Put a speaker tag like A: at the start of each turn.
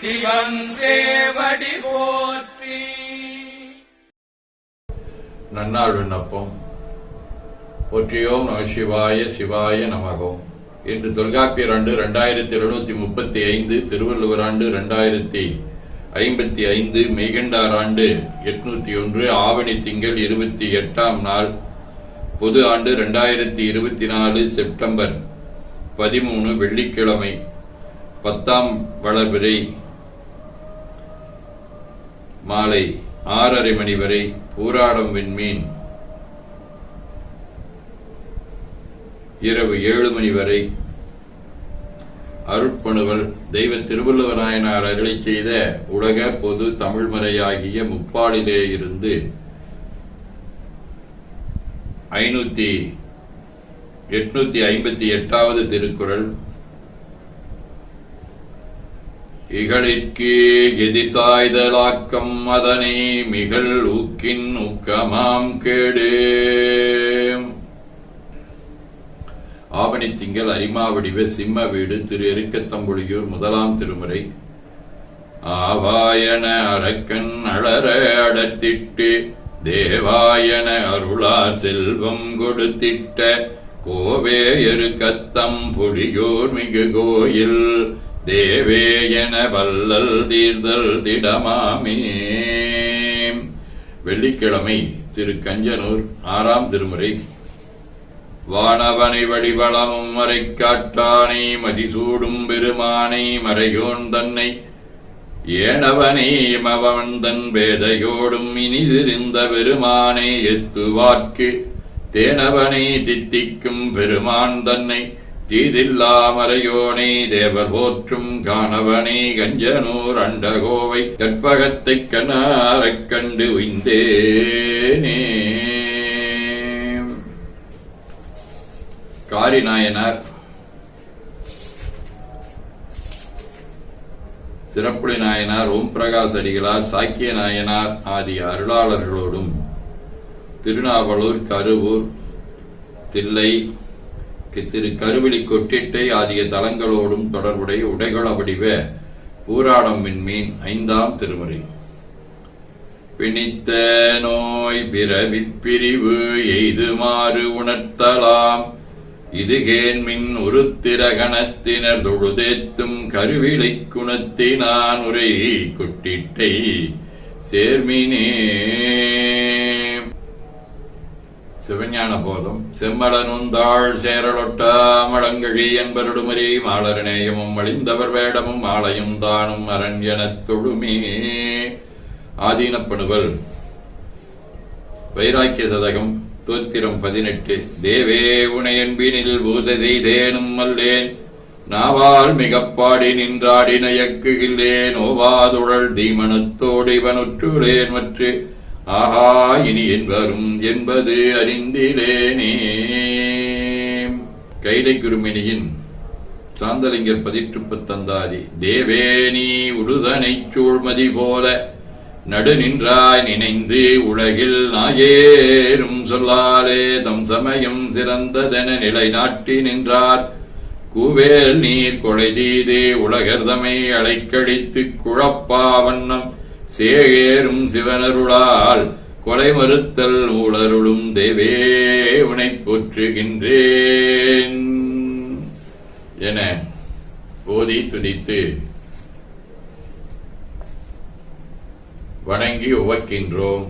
A: சிவன் தேவடி போற்றி.
B: நன்னாள் விண்ணப்பம் போற்றியோம் நம சிவாய சிவாய நமகோம். இன்று தொல்காப்பியர் ஆண்டு ரெண்டாயிரத்தி எழுநூத்தி முப்பத்தி ஐந்து திருவள்ளுவர் ஆண்டு ரெண்டாயிரத்தி ஐம்பத்தி ஐந்து மெய்கண்டார் ஆண்டு எட்நூத்தி ஒன்று ஆவணி திங்கள் இருபத்தி எட்டாம் நாள் பொது ஆண்டு ரெண்டாயிரத்தி இருபத்தி நாலு செப்டம்பர் பதிமூணு வெள்ளிக்கிழமை பத்தாம் வளர்பிறை மாலை ஆறரை மணி வரை பூராடம் விண்மீன். இரவு ஏழு மணி வரை அருட்பணுவல் தெய்வ திருவள்ளுவநாயனார் அருளை செய்த உலக பொது தமிழ்மறையாகிய முப்பாடிலே இருந்து ஐநூத்தி எட்நூத்தி ஐம்பத்தி எட்டாவது திருக்குறள் இகழிற்கு எதிர் சாய்தலாக்கம் அதனை மிகழ் ஊக்கின் ஊக்கமாம் கேடு. ஆவணி திங்கள் அரிமாவடிவ சிம்ம வீடு திரு எருக்கத்தம்பொழியூர் முதலாம் திருமுறை. ஆவாயன அரக்கன் அழற அடத்திட்டு தேவாயன அருளார் செல்வம் கொடுத்திட்ட கோவே எருக்கத்தம் புலியோர் மிகு கோயில். தேவே என வல்லல் தீர்தல் திடமாமே. வெள்ளிக்கிழமை திரு கஞ்சனூர் ஆறாம் திருமுறை. வானவனை வடிவளமும் மறை காட்டானை மதிசூடும் பெருமானை மறையோன் தன்னை. ஏனவனே மவன் தன் வேதையோடும் இனிதிருந்த பெருமானை எத்துவார்க்கு. தேனவனை தித்திக்கும் பெருமான் தன்னை. தீதில்லாமறையோனை தேவர் போற்றும் காணவனை கஞ்சனூர் அண்டகோவை கற்பகத்தைக் கண்ணாரைக் கண்டு உய்ந்தேனே. காரிநாயனார் சிறப்புடி நாயனார் ஓம் பிரகாஷ் அடிகளார் சாக்கிய நாயனார் ஆகிய அருளாளர்களோடும் திருநாவலூர் கருவூர் தில்லை திரு கருவிழி கொட்டிட்டை ஆகிய தலங்களோடும் தொடர்புடைய உடைகள வடிவ பூராடம் விண்மீன் ஐந்தாம் திருமுறை. பிணித்த நோய் பிறவி பிரிவு எய்துமாறு உணர்த்தலாம். இதுகேன்மின் உருத்திரகணத்தினர் தொழுதேத்தும் கருவிளைக் குணத்தினான் உரை கொட்டிட்டை சேர்மினே ஞான போதம் செம்மடனுந்தாள் சேரலொட்டா மடங்கழி என்பருடுமரி மாலரநேயமும் அழிந்தவர் வேடமும் ஆலயம் தானும் அரண் எனத் தொழுமே. ஆதீனப்பணுவல். வைராக்கிய சதகம் தோத்திரம் பதினெட்டு. தேவே உனையன்பினில் பூசை செய்தேனும் அல்லேன். நாவால் மிகப்பாடி நின்றாடி நயக்குகில்லேன் ஓவாதுழல் தீமனத்தோடு இவனுற்றுளேன் மற்றும் ஆஹா இனி என்பரும் என்பது அறிந்திலேனே. கைலை குருமினியின் சாந்தலிங்கர் பதிற்றுப்பு தந்தாதி தேவேனி உடுதனை உடுதனைச் சூழ்மதி போல நடு நின்றாய் நினைந்து உலகில் நாயேறும் சொல்லாலே தம் சமயம் சிறந்ததென நிலைநாட்டி நின்றார். கூவேல் நீர் கொலை தீதே உலகர்தமை அலைக்கழித்து குழப்பா வண்ணம் சேகேறும் சிவனருளால் கொலை மறுத்தல் மூலருளும் தேவே உனை போற்றுகின்றேன். என போதி துதித்து வணங்கி உவக்கின்றோம்.